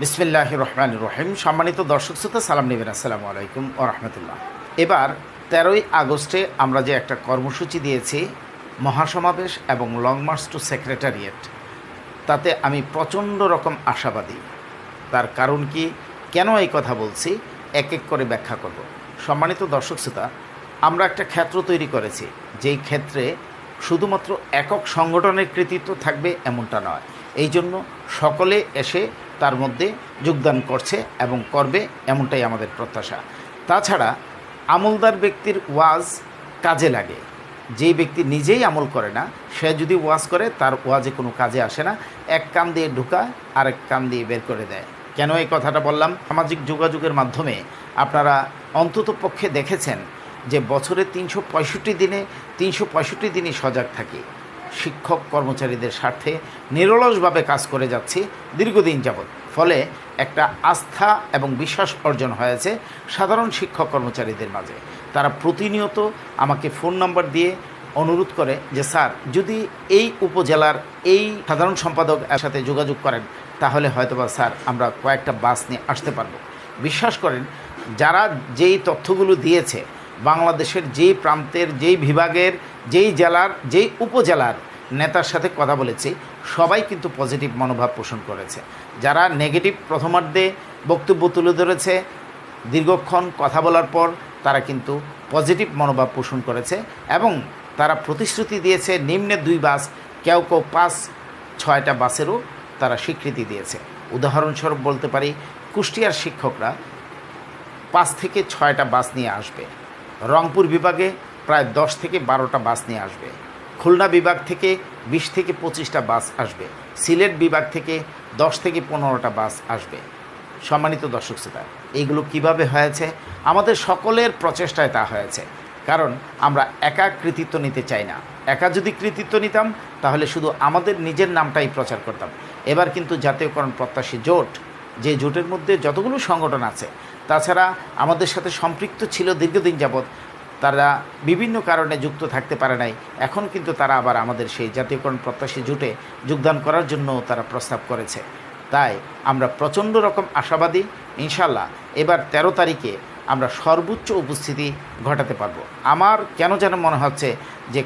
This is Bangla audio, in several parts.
বিসমিল্লাহ রহমান রহিম। সম্মানিত দর্শক শ্রোতা, সালাম নেবেন। আসসালামু আলাইকুম ও রহমতুল্লাহ। এবার তেরোই আগস্টে আমরা যে একটা কর্মসূচি দিয়েছি, মহাসমাবেশ এবং লং মার্চ টু সেক্রেটারিয়েট, তাতে আমি প্রচণ্ড রকম আশাবাদী। তার কারণ কি, কেন এই কথা বলছি, এক এক করে ব্যাখ্যা করব। সম্মানিত দর্শক শ্রোতা, আমরা একটা ক্ষেত্র তৈরি করেছি, যেই ক্ষেত্রে শুধুমাত্র একক সংগঠনের কৃতিত্ব থাকবে এমনটা নয়। এই জন্য সকলে এসে তার মধ্যে যোগদান করছে এবং করবে এমনটাই আমাদের প্রত্যাশা। তাছাড়া আমলদার ব্যক্তির ওয়াজ কাজে লাগে। যেই ব্যক্তি নিজেই আমল করে না, সে যদি ওয়াজ করে, তার ওয়াজে কোনো কাজে আসে না। এক কান দিয়ে ঢুকা, আরেক কান দিয়ে বের করে দেয়। কেন এই কথাটা বললাম? সামাজিক যোগাযোগের মাধ্যমে আপনারা অন্তত পক্ষে দেখেছেন যে বছরে তিনশো পঁয়ষট্টি দিনে তিনশো পঁয়ষট্টি দিনই সজাগ থাকি। শিক্ষক কর্মচারীদের স্বার্থে নিরলসভাবে কাজ করে যাচ্ছি দীর্ঘদিন যাবৎ। ফলে একটা আস্থা এবং বিশ্বাস অর্জন হয়েছে সাধারণ শিক্ষক কর্মচারীদের মাঝে। তারা প্রতিনিয়ত আমাকে ফোন নাম্বার দিয়ে অনুরোধ করে যে, স্যার, যদি এই উপজেলার এই সাধারণ সম্পাদক সাথে যোগাযোগ করেন, তাহলে হয়তোবা, স্যার, আমরা কয়েকটা বাস নিয়ে আসতে পারব। বিশ্বাস করেন, যারা যেই তথ্যগুলো দিয়েছে, বাংলাদেশের যেই প্রান্তের যেই বিভাগের যেই জেলার, যেই উপজেলার নেতার সাথে কথা বলেছি, সবাই কিন্তু পজিটিভ মনোভাব পোষণ করেছে। যারা নেগেটিভ প্রথমার্ধে বক্তব্য তুলে ধরেছে, দীর্ঘক্ষণ কথা বলার পর তারা কিন্তু পজিটিভ মনোভাব পোষণ করেছে এবং তারা প্রতিশ্রুতি দিয়েছে, নিম্নে দুই বাস, কেউ কেউ পাঁচ, ছয়টা বাসেরও তারা স্বীকৃতি দিয়েছে। উদাহরণস্বরূপ বলতে পারি, কুষ্টিয়ার শিক্ষকরা পাঁচ থেকে ছয়টা বাস নিয়ে আসবে। রংপুর বিভাগে প্রায় দশ থেকে বারোটা বাস নিয়ে আসবে। খুলনা বিভাগ থেকে বিশ থেকে পঁচিশটা বাস আসবে। সিলেট বিভাগ থেকে দশ থেকে পনেরোটা বাস আসবে। সম্মানিত দর্শক শ্রোতা, এইগুলো কীভাবে হয়েছে? আমাদের সকলের প্রচেষ্টায় তা হয়েছে। কারণ আমরা একা কৃতিত্ব নিতে চাই না। একা যদি কৃতিত্ব নিতাম, তাহলে শুধু আমাদের নিজের নামটাই প্রচার করতাম। এবার কিন্তু জাতীয়করণ প্রত্যাশী জোট, যে জোটের মধ্যে যতগুলো সংগঠন আছে, তাছাড়া আমাদের সাথে সম্পৃক্ত ছিল দীর্ঘদিন যাবৎ তারা বিভিন্ন কারণে যুক্ত থাকতে পারে নাই। এখন কিন্তু তারা আবার আমাদের সেই জাতীয়করণ প্রত্যাশী জুটে যোগদান করার জন্য তারা প্রস্তাব করেছে। তাই আমরা প্রচণ্ড রকম আশাবাদী ইনশাল্লাহ এবার ১৩ তারিখে আমরা সর্বোচ্চ উপস্থিতি ঘটাতে পারব। আমার কেন যেন মনে হচ্ছে যে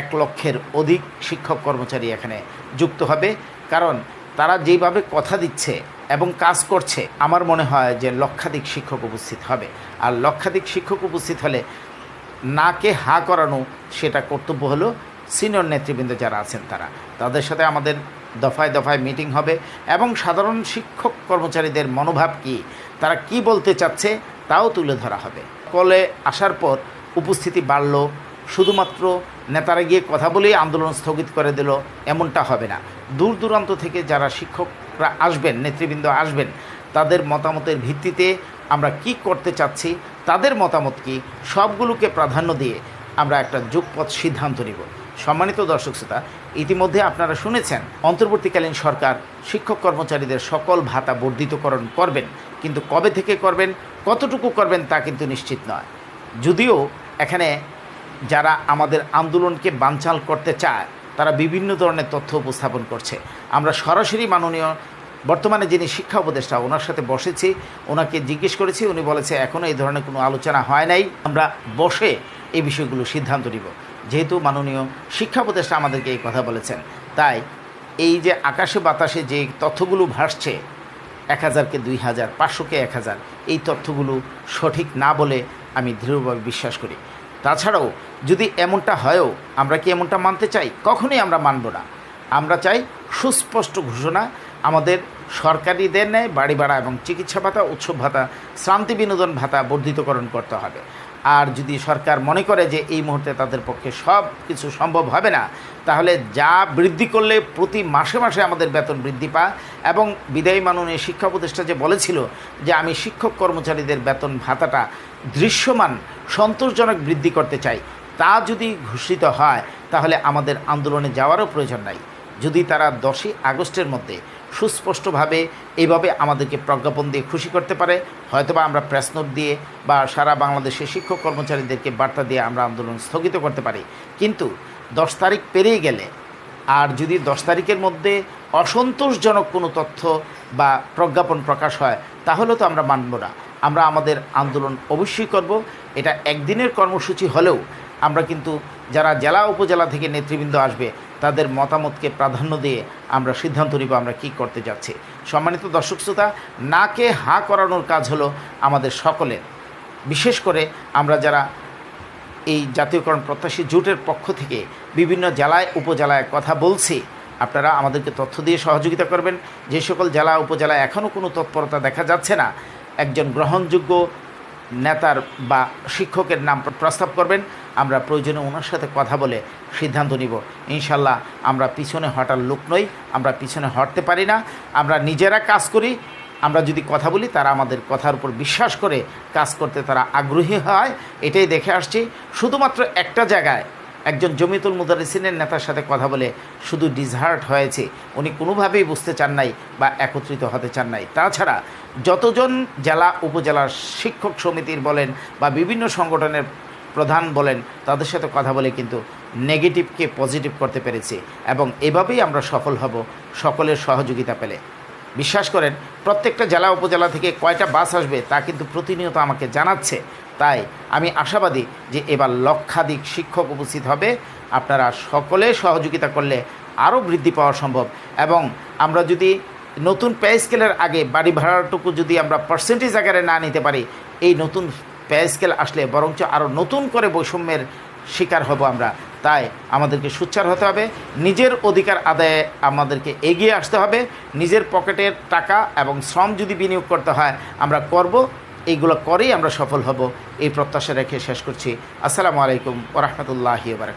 এক লক্ষের অধিক শিক্ষক কর্মচারী এখানে যুক্ত হবে, কারণ তারা যেভাবে কথা দিচ্ছে এবং কাজ করছে, আমার মনে হয় যে লক্ষাধিক শিক্ষক উপস্থিত হবে। আর লক্ষাধিক শিক্ষক উপস্থিত হলে নাকে হা করানো সেটা কর্তব্য হলো সিনিয়র নেতৃবৃন্দ যারা আছেন তারা। তাদের সাথে আমাদের দফায় দফায় মিটিং হবে এবং সাধারণ শিক্ষক কর্মচারীদের মনোভাব কি, তারা কি বলতে চাচ্ছে তাও তুলে ধরা হবে। কলে আসার পর উপস্থিতি বাড়ল, শুধুমাত্র নেতারা গিয়ে কথা বলেই আন্দোলন স্থগিত করে দিল, এমনটা হবে না। দূর দূরান্ত থেকে যারা শিক্ষকরা আসবেন, নেতৃবৃন্দ আসবেন, তাদের মতামতের ভিত্তিতে আমরা কি করতে চাচ্ছি, তাদের মতামত কি, সবগুলোকে প্রাধান্য দিয়ে আমরা একটা যুগপথ সিদ্ধান্ত নিব। সম্মানিত দর্শক শ্রোতা, ইতিমধ্যে আপনারা শুনেছেন, অন্তর্বর্তীকালীন সরকার শিক্ষক কর্মচারীদের সকল ভাতা বর্ধিতকরণ করবেন, কিন্তু কবে থেকে করবেন, কতটুকু করবেন তা কিন্তু নিশ্চিত নয়। যদিও এখানে যারা আমাদের আন্দোলনকে বানচাল করতে চায়, তারা বিভিন্ন ধরনের তথ্য উপস্থাপন করছে। আমরা সরাসরি মাননীয় বর্তমানে যিনি শিক্ষা উপদেষ্টা, ওনার সাথে বসেছি, ওনাকে জিজ্ঞেস করেছি, উনি বলেছে এখনও এই ধরনের কোনো আলোচনা হয় নাই, আমরা বসে এই বিষয়গুলো সিদ্ধান্ত নিব। যেহেতু মাননীয় শিক্ষা উপদেষ্টা আমাদেরকে এই কথা বলেছেন, তাই এই যে আকাশে বাতাসে যে তথ্যগুলো ভাসছে, এক হাজারকে দুই হাজার, পাঁচশোকে এক হাজার, এই তথ্যগুলো সঠিক না বলে আমি দৃঢ়ভাবে বিশ্বাস করি। তাছাড়াও যদি এমনটা হয়ও, আমরা কি এমনটা মানতে চাই? কখনোই আমরা মানব না। আমরা চাই সুস্পষ্ট ঘোষণা আমাদের সরকারিদের নেয়, বাড়ি ভাড়া এবং চিকিৎসা ভাতা, উৎসব ভাতা শ্রান্তি বিনোদন ভাতা বর্ধিতকরণ করতে হবে। আর যদি সরকার মনে করে যে এই মুহূর্তে তাদের পক্ষে সব কিছু সম্ভব হবে না, তাহলে যা বৃদ্ধি করলে প্রতি মাসে মাসে আমাদের বেতন বৃদ্ধি পায় এবং বিদায়ী মাননীয় শিক্ষা উপদেষ্টা যে বলেছিল যে আমি শিক্ষক কর্মচারীদের বেতন ভাতাটা দৃশ্যমান, সন্তোষজনক বৃদ্ধি করতে চাই, তা যদি ঘোষিত হয়, তাহলে আমাদের আন্দোলনে যাওয়ারও প্রয়োজন নাই। যদি তারা দশই আগস্টের মধ্যে সুস্পষ্টভাবে এইভাবে আমাদেরকে প্রজ্ঞাপন দিয়ে খুশি করতে পারে। হয়তোবা আমরা প্রেস দিয়ে বা সারা বাংলাদেশের শিক্ষক কর্মচারীদেরকে বার্তা দিয়ে আমরা আন্দোলন স্থগিত করতে পারি। কিন্তু দশ তারিখ পেরিয়ে গেলে আর যদি দশ তারিখের মধ্যে অসন্তোষজনক কোনো তথ্য বা প্রজ্ঞাপন প্রকাশ হয়, তাহলে তো আমরা মানব না। আমরা আমাদের আন্দোলন অবশ্যই করব। এটা একদিনের কর্মসূচি হলেও আমরা কিন্তু যারা জেলা উপজেলা থেকে নেতৃবৃন্দ আসবে তাদের মতামতকে প্রাধান্য দিয়ে আমরা সিদ্ধান্ত নিব আমরা কী করতে যাচ্ছি। সম্মানিত দর্শক শ্রোতা, নাকে হাঁ করানোর কাজ হলো আমাদের সকলের। বিশেষ করে আমরা যারা এই জাতীয়করণ প্রত্যাশী জোটের পক্ষ থেকে বিভিন্ন জেলায়, উপজেলায় কথা বলছি, আপনারা আমাদেরকে তথ্য দিয়ে সহযোগিতা করবেন। যে সকল জেলা, উপজেলায় এখনও কোনো তৎপরতা দেখা যাচ্ছে না। একজন গ্রহণযোগ্য নেতার বা শিক্ষকের নাম প্রস্তাব করবেন। আমরা প্রয়োজনে ওনার সাথে কথা বলে সিদ্ধান্ত নিব। ইনশাল্লাহ আমরা পিছনে হটার লোক নই, আমরা পিছনে হটতে পারি না। আমরা নিজেরা কাজ করি, আমরা যদি কথা বলি তারা আমাদের কথার উপর বিশ্বাস করে কাজ করতে তারা আগ্রহী হয়, এটাই দেখে আসছি। শুধুমাত্র একটা জায়গায় একজন জমিতুল মুদারিসিনের নেতার সাথে কথা বলে শুধু ডিসহার্ট হয়েছে। উনি কোনোভাবেই বুঝতে চান নাই বা একত্রিত হতে চান নাই। তাছাড়া যতজন জেলা উপজেলার শিক্ষক সমিতির বলেন বা বিভিন্ন সংগঠনের প্রধান বলেন, তাদের সাথে কথা বলে কিন্তু নেগেটিভকে পজিটিভ করতে পেরেছি এবং এভাবেই আমরা সফল হব সকলের সহযোগিতা পেলে। বিশ্বাস করেন, প্রত্যেকটা জেলা উপজেলা থেকে কয়টা বাস আসবে তা কিন্তু প্রতিনিয়ত আমাকে জানাচ্ছে। তাই আমি আশাবাদী যে এবার লক্ষাধিক শিক্ষক উপস্থিত হবে। আপনারা সকলে সহযোগিতা করলে আরও বৃদ্ধি পাওয়া সম্ভব। এবং আমরা যদি নতুন পে স্কেলের আগে বাড়ি ভাড়াটুকু যদি আমরা পার্সেন্টেজ আকারে না নিতে পারি, এই নতুন পে স্কেল আসলে বরঞ্চ আরও নতুন করে বৈষম্যের শিকার হব আমরা। তাই আমাদেরকে সুচ্ছার হতে হবে। নিজের অধিকার আদায়ে আমাদেরকে এগিয়ে আসতে হবে। নিজের পকেটের টাকা এবং শ্রম যদি বিনিয়োগ করতে হয়, আমরা করব। এইগুলো করেই আমরা সফল হব। এই প্রত্যাশা রেখে শেষ করছি। আসসালামু আলাইকুম ওরহমতুল্লাহি বারকাত